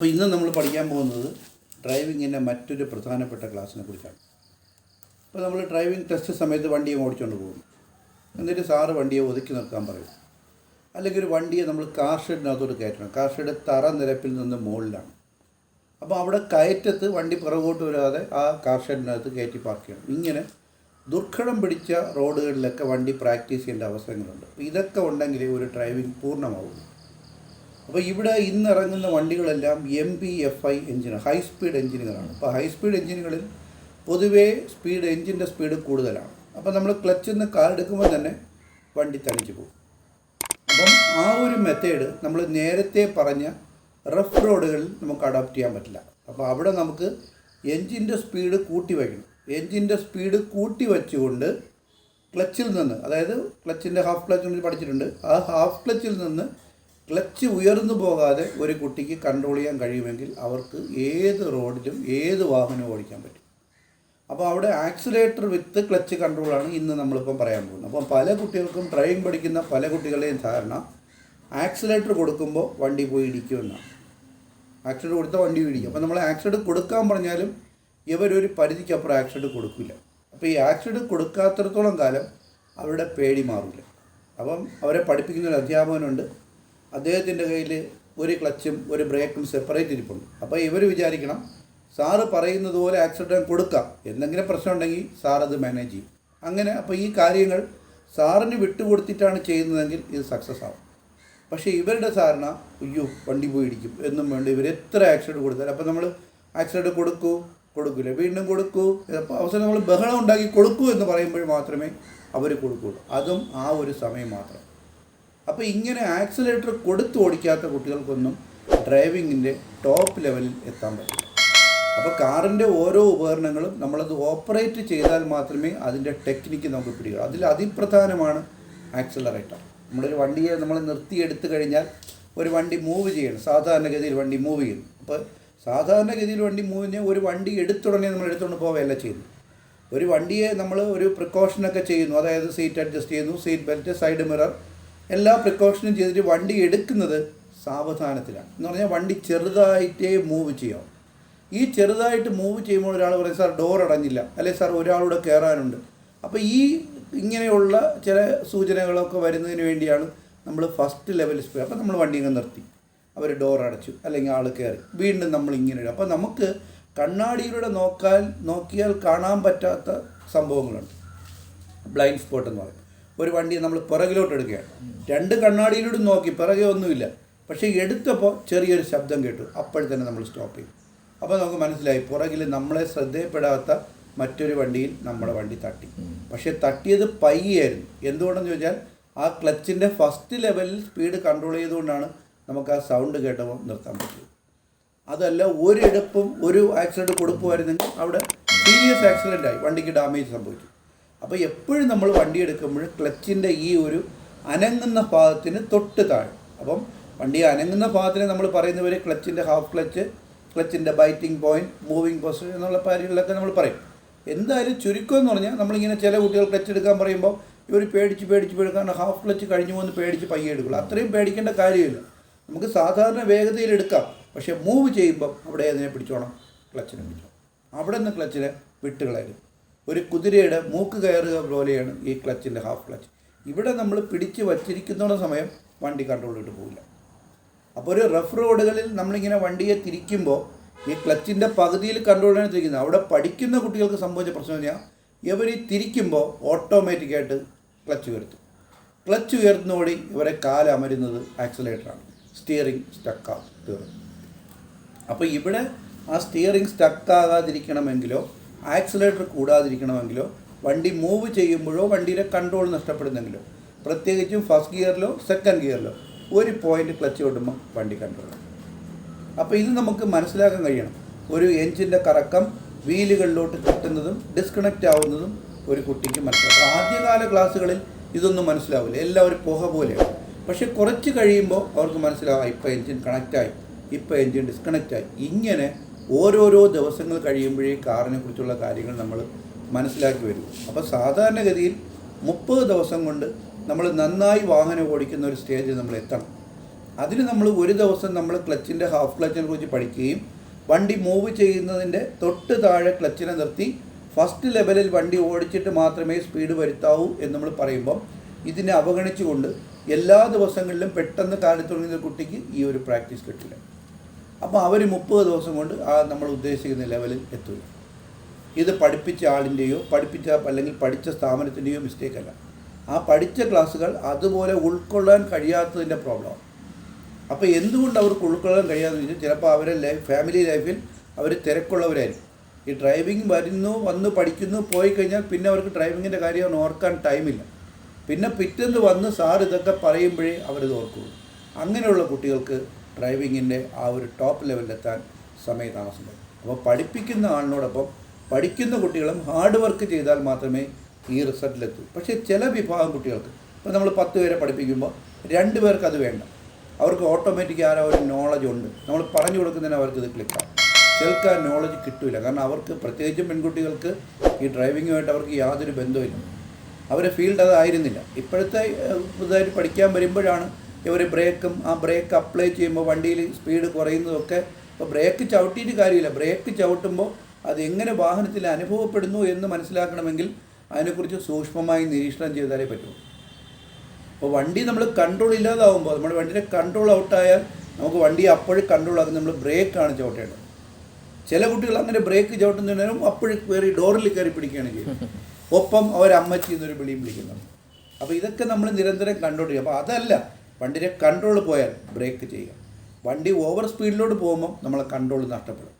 അപ്പോൾ ഇന്ന് നമ്മൾ പഠിക്കാൻ പോകുന്നത് ഡ്രൈവിങ്ങിന്റെ മറ്റൊരു പ്രധാനപ്പെട്ട ക്ലാസ്സിനെ കുറിച്ചാണ്. അപ്പോൾ നമ്മൾ ഡ്രൈവിംഗ് ടെസ്റ്റ് സമയത്ത് വണ്ടിയെ ഓടിച്ചുകൊണ്ട് പോകുന്നു. എന്നിട്ട് സാറ് വണ്ടിയെ ഒതുക്കി നിർത്താൻ പറയും. അല്ലെങ്കിൽ ഒരു വണ്ടിയെ നമ്മൾ കാർ ഷെഡിനകത്തോട്ട് കയറ്റണം. കാർ ഷെഡ് തറ നിരപ്പിൽ നിന്ന് മുകളിലാണ്. അപ്പോൾ അവിടെ കയറ്റത്ത് വണ്ടി പുറകോട്ട് വരാതെ ആ കാർ ഷെഡിനകത്ത് കയറ്റി പാർക്ക് ചെയ്യണം. ഇങ്ങനെ ദുർഘടം പിടിച്ച റോഡുകളിലൊക്കെ വണ്ടി പ്രാക്ടീസ് ചെയ്യേണ്ട അവസരങ്ങളുണ്ട്. ഇതൊക്കെ ഉണ്ടെങ്കിലേ ഒരു ഡ്രൈവിംഗ് പൂർണമാവുള്ളൂ. അപ്പോൾ ഇവിടെ ഇന്ന് ഇറങ്ങുന്ന വണ്ടികളെല്ലാം M P F I engine high speed എഞ്ചിനുകളാണ് അപ്പോൾ ഹൈ സ്പീഡ് എഞ്ചിനുകളിൽ പൊതുവേ സ്പീഡ് എഞ്ചിന്റെ സ്പീഡ് കൂടുതലാണ്. അപ്പോൾ നമ്മൾ ക്ലച്ചിൽ നിന്ന് കാർ എടുക്കുമ്പോൾ തന്നെ വണ്ടി തണിച്ചു പോകും. അപ്പം ആ ഒരു മെത്തേഡ് നമ്മൾ നേരത്തെ പറഞ്ഞ റഫ് റോഡുകളിൽ നമുക്ക് അഡാപ്റ്റ് ചെയ്യാൻ പറ്റില്ല. അപ്പോൾ അവിടെ നമുക്ക് എൻജിന്റെ സ്പീഡ് കൂട്ടി വയ്ക്കണം. എൻജിന്റെ സ്പീഡ് കൂട്ടി വെച്ചുകൊണ്ട് ക്ലച്ചിൽ നിന്ന് അതായത് ക്ലച്ചിന്റെ ഹാഫ് ക്ലച്ച് പഠിച്ചിട്ടുണ്ട് ആ ഹാഫ് ക്ലച്ചിൽ നിന്ന് ക്ലച്ച് ഉയർന്നു പോകാതെ ഒരു കുട്ടിക്ക് കൺട്രോൾ ചെയ്യാൻ കഴിയുമെങ്കിൽ അവർക്ക് ഏത് റോഡിലും ഏത് വാഹനവും ഓടിക്കാൻ പറ്റും. അപ്പോൾ അവിടെ ആക്സിലേറ്റർ വിത്ത് ക്ലച്ച് കൺട്രോളാണ് ഇന്ന് നമ്മളിപ്പം പറയാൻ പോകുന്നത്. അപ്പം പല കുട്ടികൾക്കും ഡ്രൈവിംഗ് പഠിക്കുന്ന പല കുട്ടികളുടെയും ധാരണ ആക്സിലേറ്റർ കൊടുക്കുമ്പോൾ വണ്ടി പോയി ഇടിക്കുമെന്നാണ് ആക്സിഡന്റ് കൊടുത്താൽ വണ്ടി ഇടിക്കും. അപ്പോൾ നമ്മൾ ആക്സിഡന്റ് കൊടുക്കാൻ പറഞ്ഞാലും ഇവരൊരു പരിധിക്കപ്പുറം ആക്സിഡന്റ് കൊടുക്കില്ല അപ്പോൾ ഈ ആക്സിഡന്റ് കൊടുക്കാത്തിടത്തോളം കാലം അവരുടെ പേടി മാറില്ല അപ്പം അവരെ പഠിപ്പിക്കുന്ന ഒരു അധ്യാപകനുണ്ട്. അദ്ദേഹത്തിന്റെ കയ്യിൽ ഒരു ക്ലച്ചും ഒരു ബ്രേക്കും സെപ്പറേറ്റ് ഇരിപ്പുണ്ട്. അപ്പോൾ ഇവർ വിചാരിക്കണം സാറ് പറയുന്നത് പോലെ ആക്സിഡന്റ് കൊടുക്കാം. എന്തെങ്കിലും പ്രശ്നം ഉണ്ടെങ്കിൽ സാർ അത് മാനേജ് ചെയ്യും. അങ്ങനെ അപ്പോൾ ഈ കാര്യങ്ങൾ സാറിന് വിട്ടുകൊടുത്തിട്ടാണ് ചെയ്യുന്നതെങ്കിൽ ഇത് സക്സസ് ആവും. പക്ഷേ ഇവരുടെ ധാരണ അയ്യോ വണ്ടി പോയി ഇടിക്കും എന്നും വേണ്ട ഇവർ എത്ര ആക്സിഡന്റ് കൊടുത്താൽ അപ്പോൾ നമ്മൾ ആക്സിഡന്റ് കൊടുക്കൂ കൊടുക്കില്ല വീണ്ടും കൊടുക്കൂ. അപ്പോൾ അവസരം നമ്മൾ ബഹളം ഉണ്ടാക്കി കൊടുക്കൂ എന്ന് പറയുമ്പോൾ മാത്രമേ അവർ കൊടുക്കുകയുള്ളൂ. അതും ആ ഒരു സമയം മാത്രം. അപ്പോൾ ഇങ്ങനെ ആക്സിലേറ്റർ കൊടുത്ത് ഓടിക്കാത്ത കുട്ടികൾക്കൊന്നും ഡ്രൈവിങ്ങിന്റെ ടോപ്പ് ലെവലിൽ എത്താൻ പറ്റില്ല. അപ്പോൾ കാറിന്റെ ഓരോ ഉപകരണങ്ങളും നമ്മളത് ഓപ്പറേറ്റ് ചെയ്താൽ മാത്രമേ അതിന്റെ ടെക്നിക്ക് നമുക്ക് പിടിക്കൂ. അതിൽ അതിപ്രധാനമാണ് ആക്സിലറേറ്റർ നമ്മളൊരു വണ്ടിയെ നമ്മൾ നിർത്തിയെടുത്ത് കഴിഞ്ഞാൽ ഒരു വണ്ടി മൂവ് ചെയ്യണം. സാധാരണഗതിയിൽ വണ്ടി മൂവ് ചെയ്യുന്നു. അപ്പോൾ സാധാരണഗതിയിൽ വണ്ടി മൂവ് ചെയ്യാൻ ഒരു വണ്ടി എടുത്തുടനെ നമ്മൾ എടുത്തുകൊണ്ട് പോവുകയല്ല ചെയ്യുന്നു ഒരു വണ്ടിയെ നമ്മൾ ഒരു പ്രിക്കോഷനൊക്കെ ചെയ്യുന്നു. അതായത് സീറ്റ് അഡ്ജസ്റ്റ് ചെയ്യുന്നു സീറ്റ് ബെൽറ്റ് സൈഡ് മിറർ എല്ലാ പ്രിക്കോഷനും ചെയ്തിട്ട് വണ്ടി എടുക്കുന്നത് സാവധാനത്തിലാണ്. എന്ന് പറഞ്ഞാൽ വണ്ടി ചെറുതായിട്ടേ മൂവ് ചെയ്യാം ഈ ചെറുതായിട്ട് മൂവ് ചെയ്യുമ്പോൾ ഒരാൾ പറയും സാർ ഡോർ അടഞ്ഞില്ല. അല്ലെ സാർ ഒരാളൂടെ കയറാനുണ്ട് അപ്പോൾ ഈ ഇങ്ങനെയുള്ള ചില സൂചനകളൊക്കെ വരുന്നതിന് വേണ്ടിയാണ് നമ്മൾ ഫസ്റ്റ് ലെവൽ സ്പീഡ് അപ്പോൾ നമ്മൾ വണ്ടി ഇങ്ങനെ നിർത്തി. അവർ ഡോർ അടച്ചു. അല്ലെങ്കിൽ ആൾ കയറി വീണ്ടും നമ്മൾ ഇങ്ങനെ ഇടും. അപ്പോൾ നമുക്ക് കണ്ണാടിയിലൂടെ നോക്കാൻ നോക്കിയാൽ കാണാൻ പറ്റാത്ത സംഭവങ്ങളുണ്ട്. ബ്ലൈൻഡ് സ്പോട്ട് എന്ന് പറയും ഒരു വണ്ടി നമ്മൾ പിറകിലോട്ട് എടുക്കുകയാണ്. രണ്ട് കണ്ണാടിയിലൂടെ നോക്കി പിറകെ ഒന്നുമില്ല. പക്ഷേ എടുത്തപ്പോൾ ചെറിയൊരു ശബ്ദം കേട്ടു. അപ്പോഴത്തന്നെ നമ്മൾ സ്റ്റോപ്പ് ചെയ്യും അപ്പോൾ നമുക്ക് മനസ്സിലായി പുറകിൽ നമ്മളെ ശ്രദ്ധയപ്പെടാത്ത മറ്റൊരു വണ്ടിയിൽ നമ്മുടെ വണ്ടി തട്ടി. പക്ഷേ തട്ടിയത് പയ്യായിരുന്നു. എന്തുകൊണ്ടെന്ന് ചോദിച്ചാൽ ആ ക്ലച്ചിന്റെ ഫസ്റ്റ് ലെവലിൽ സ്പീഡ് കൺട്രോൾ ചെയ്തുകൊണ്ടാണ് നമുക്ക് ആ സൗണ്ട് കേട്ടപ്പോൾ നിർത്താൻ പറ്റിയത്. അതല്ല ഒരിടപ്പും ഒരു ആക്സിഡന്റ് കൊടുക്കുമായിരുന്നെങ്കിൽ അവിടെ സീരിയസ് ആക്സിഡന്റ് ആയി. വണ്ടിക്ക് ഡാമേജ് സംഭവിച്ചു. അപ്പോൾ എപ്പോഴും നമ്മൾ വണ്ടി എടുക്കുമ്പോൾ ക്ലച്ചിന്റെ ഈ ഒരു അനങ്ങുന്ന ഭാഗത്തിന് തൊട്ട് താഴെ. അപ്പം വണ്ടി അനങ്ങുന്ന ഭാഗത്തിന് നമ്മൾ പറയുന്നവർ ക്ലച്ചിന്റെ ഹാഫ് ക്ലച്ച് ക്ലച്ചിന്റെ ബൈറ്റിംഗ് പോയിന്റ് മൂവിങ് പൊസിഷൻ എന്നുള്ള കാര്യങ്ങളിലൊക്കെ നമ്മൾ പറയും. എന്തായാലും ചുരുക്കം എന്ന് പറഞ്ഞാൽ നമ്മളിങ്ങനെ ചില കുട്ടികൾ ക്ലച്ച് എടുക്കാൻ പറയുമ്പോൾ ഇവർ പേടിച്ച് പേടിച്ച് പേടിക്കാണ്ട് ഹാഫ് ക്ലച്ച് കഴിഞ്ഞു പോകുന്ന പേടിച്ച് പയ്യെ എടുക്കുള്ളൂ. അത്രയും പേടിക്കേണ്ട കാര്യമില്ല. നമുക്ക് സാധാരണ വേഗതയിൽ എടുക്കാം. പക്ഷേ മൂവ് ചെയ്യുമ്പം അവിടെ അതിനെ പിടിച്ചോണം. ക്ലച്ചിനെ പിടിച്ചോണം. അവിടെ നിന്ന് ക്ലച്ചിനെ വിട്ടുകളയരുത്. ഒരു കുതിരയുടെ മൂക്ക് കയറുക പോലെയാണ് ഈ ക്ലച്ചിന്റെ ഹാഫ് ക്ലച്ച് ഇവിടെ നമ്മൾ പിടിച്ച് വച്ചിരിക്കുന്ന സമയം വണ്ടി കൺട്രോൾ ഇട്ട് പോകില്ല അപ്പോൾ ഒരു റഫ് റോഡുകളിൽ നമ്മളിങ്ങനെ വണ്ടിയെ തിരിക്കുമ്പോൾ ഈ ക്ലച്ചിന്റെ പകുതിയിൽ കൺട്രോളാണ് തിരിക്കുന്നത് അവിടെ പഠിക്കുന്ന കുട്ടികൾക്ക് സംഭവിച്ച പ്രശ്നം പറഞ്ഞാൽ ഇവർ ഈ തിരിക്കുമ്പോൾ ഓട്ടോമാറ്റിക്കായിട്ട് ക്ലച്ച് ഉയർത്തും. ക്ലച്ച് ഉയർത്തുന്നതോടെ ഇവരെ കാലമരുന്നത് ആക്സിലേറ്ററാണ് സ്റ്റിയറിംഗ് സ്റ്റക്കാവും തീർന്നു അപ്പോൾ ഇവിടെ ആ സ്റ്റിയറിംഗ് സ്റ്റക്കാകാതിരിക്കണമെങ്കിലോ ആക്സിലേറ്റർ കൂടാതിരിക്കണമെങ്കിലോ വണ്ടി മൂവ് ചെയ്യുമ്പോഴോ വണ്ടിയുടെ കൺട്രോൾ നഷ്ടപ്പെടുന്നെങ്കിലോ പ്രത്യേകിച്ചും ഫസ്റ്റ് ഗിയറിലോ സെക്കൻഡ് ഗിയറിലോ ഒരു പോയിന്റ് ക്ലച്ച് കൊണ്ടുമ്പോൾ വണ്ടി കൺട്രോൾ അപ്പോൾ ഇത് നമുക്ക് മനസ്സിലാക്കാൻ കഴിയണം. ഒരു എഞ്ചിന്റെ കറക്കം വീലുകളിലോട്ട് കിട്ടുന്നതും ഡിസ്കണക്റ്റ് ആവുന്നതും ഒരു കുട്ടിക്ക് മനസ്സിലാക്കും ആദ്യകാല ക്ലാസ്സുകളിൽ ഇതൊന്നും മനസ്സിലാവില്ല. എല്ലാം ഒരു പുക പോലെയാണ്. പക്ഷെ കുറച്ച് കഴിയുമ്പോൾ അവർക്ക് മനസ്സിലാവും ഇപ്പോൾ എഞ്ചിൻ കണക്റ്റായി ഇപ്പോൾ എഞ്ചിൻ ഡിസ്കണക്റ്റായി ഇങ്ങനെ ഓരോരോ ദിവസങ്ങൾ കഴിയുമ്പോഴേ കാറിനെ കുറിച്ചുള്ള കാര്യങ്ങൾ നമ്മൾ മനസ്സിലാക്കി വരും. അപ്പോൾ സാധാരണഗതിയിൽ മുപ്പത് ദിവസം കൊണ്ട് നമ്മൾ നന്നായി വാഹനം ഓടിക്കുന്ന ഒരു സ്റ്റേജിൽ നമ്മൾ എത്തണം. അതിന് നമ്മൾ ഒരു ദിവസം നമ്മൾ ക്ലച്ചിന്റെ ഹാഫ് ക്ലച്ചിനെ കുറിച്ച് പഠിക്കുകയും വണ്ടി മൂവ് ചെയ്യുന്നതിന്റെ തൊട്ട് താഴെ ക്ലച്ചിനെ നിർത്തി ഫസ്റ്റ് ലെവലിൽ വണ്ടി ഓടിച്ചിട്ട് മാത്രമേ സ്പീഡ് വരുത്താവൂ എന്ന് നമ്മൾ പറയുമ്പോൾ ഇതിനെ അവഗണിച്ചുകൊണ്ട് എല്ലാ ദിവസങ്ങളിലും പെട്ടെന്ന് കാലത്ത് തുടങ്ങുന്ന കുട്ടിക്ക് ഈ ഒരു പ്രാക്ടീസ് കിട്ടില്ല. അപ്പോൾ അവർ മുപ്പത് ദിവസം കൊണ്ട് ആ നമ്മൾ ഉദ്ദേശിക്കുന്ന ലെവലിൽ എത്തുക ഇത് പഠിപ്പിച്ച ആളിന്റെയോ പഠിപ്പിച്ച അല്ലെങ്കിൽ പഠിച്ച സ്ഥാപനത്തിന്റെയോ മിസ്റ്റേക്ക് അല്ല. ആ പഠിച്ച ക്ലാസ്സുകൾ അതുപോലെ ഉൾക്കൊള്ളാൻ കഴിയാത്തതിന്റെ പ്രോബ്ലമാണ് അപ്പോൾ എന്തുകൊണ്ട് അവർക്ക് ഉൾക്കൊള്ളാൻ കഴിയാതെന്ന് വെച്ചാൽ ചിലപ്പോൾ അവരെ ലൈഫ് ഫാമിലി ലൈഫിൽ അവർ തിരക്കുള്ളവരായിരിക്കും. ഈ ഡ്രൈവിംഗ് വരുന്നു വന്ന് പഠിക്കുന്നു പോയി കഴിഞ്ഞാൽ പിന്നെ അവർക്ക് ഡ്രൈവിങ്ങിന്റെ കാര്യം ഓർക്കാൻ ടൈമില്ല പിന്നെ പിറ്റേന്ന് വന്ന് സാർ ഇതൊക്കെ പറയുമ്പോഴേ അവരിത് ഓർക്കുള്ളൂ. അങ്ങനെയുള്ള കുട്ടികൾക്ക് ഡ്രൈവിങ്ങിന്റെ ആ ഒരു ടോപ്പ് ലെവലിലെത്താൻ സമയതാമസം വരും അപ്പോൾ പഠിപ്പിക്കുന്ന ആളിനോടൊപ്പം പഠിക്കുന്ന കുട്ടികളും ഹാർഡ് വർക്ക് ചെയ്താൽ മാത്രമേ ഈ റിസൾട്ടിലെത്തൂ പക്ഷേ ചില വിഭാഗം കുട്ടികൾക്ക് ഇപ്പോൾ നമ്മൾ പത്ത് പേരെ പഠിപ്പിക്കുമ്പോൾ രണ്ട് പേർക്ക് അത് വേണ്ട. അവർക്ക് ഓട്ടോമാറ്റിക് ആ ഒരു നോളജ് ഉണ്ട്. നമ്മൾ പറഞ്ഞു കൊടുക്കുന്നതിന് അവർക്ക് ഇത് ക്ലിക്കാവും ചിലർക്ക് ആ നോളജ് കിട്ടില്ല കാരണം അവർക്ക് പ്രത്യേകിച്ചും പെൺകുട്ടികൾക്ക് ഈ ഡ്രൈവിങ്ങുമായിട്ട് അവർക്ക് യാതൊരു ബന്ധവുമില്ല. അവരെ ഫീൽഡ് അതായിരുന്നില്ല ഇപ്പോഴത്തെ പുതുതായിട്ട് പഠിക്കാൻ വരുമ്പോഴാണ് ഇവർ ബ്രേക്കും ആ ബ്രേക്ക് അപ്ലൈ ചെയ്യുമ്പോൾ വണ്ടിയിൽ സ്പീഡ് കുറയുന്നതൊക്കെ ഇപ്പോൾ ബ്രേക്ക് ചവിട്ടിയിട്ട് കാര്യമില്ല. ബ്രേക്ക് ചവിട്ടുമ്പോൾ അത് എങ്ങനെ വാഹനത്തിൽ അനുഭവപ്പെടുന്നു എന്ന് മനസ്സിലാക്കണമെങ്കിൽ അതിനെക്കുറിച്ച് സൂക്ഷ്മമായി നിരീക്ഷണം ചെയ്താലേ പറ്റൂ. അപ്പോൾ വണ്ടി നമ്മൾ കൺട്രോൾ ഇല്ലാതാവുമ്പോൾ നമ്മുടെ വണ്ടിയുടെ കൺട്രോൾ ഔട്ടായാൽ നമുക്ക് വണ്ടി അപ്പോഴും കൺട്രോൾ ആക്കുന്നത് നമ്മൾ ബ്രേക്കാണ് ചവിട്ടേണ്ടത്. ചില കുട്ടികൾ അങ്ങനെ ബ്രേക്ക് ചവിട്ടുന്നതിനും അപ്പോഴും കയറി ഡോറിൽ കയറി പിടിക്കുകയാണ് ചെയ്യുന്നത്. ഒപ്പം അവരമ്മച്ചി എന്നൊരു വിളിയും വിളിക്കുന്നുണ്ട്. അപ്പോൾ ഇതൊക്കെ നമ്മൾ നിരന്തരം കണ്ടുകൊണ്ടിരിക്കും അപ്പോൾ അതല്ല. വണ്ടിയുടെ കൺട്രോൾ പോയാൽ ബ്രേക്ക് ചെയ്യുക. വണ്ടി ഓവർ സ്പീഡിലോട്ട് പോകുമ്പോൾ നമ്മളെ കൺട്രോൾ നഷ്ടപ്പെടും.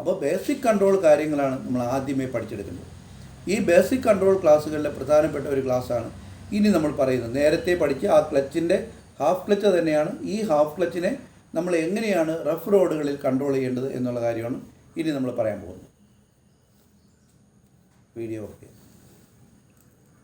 അപ്പോൾ ബേസിക് കൺട്രോൾ കാര്യങ്ങളാണ് നമ്മൾ ആദ്യമേ പഠിച്ചെടുക്കുന്നത് ഈ ബേസിക് കൺട്രോൾ ക്ലാസ്സുകളിലെ പ്രധാനപ്പെട്ട ഒരു ക്ലാസ്സാണ് ഇനി നമ്മൾ പറയുന്നത്. നേരത്തെ പഠിച്ച ആ ക്ലച്ചിന്റെ ഹാഫ് ക്ലച്ച് തന്നെയാണ്. ഈ ഹാഫ് ക്ലച്ചിനെ നമ്മൾ എങ്ങനെയാണ് റഫ് റോഡുകളിൽ കൺട്രോൾ ചെയ്യേണ്ടത് എന്നുള്ള കാര്യമാണ് ഇനി നമ്മൾ പറയാൻ പോകുന്നത്. Video okay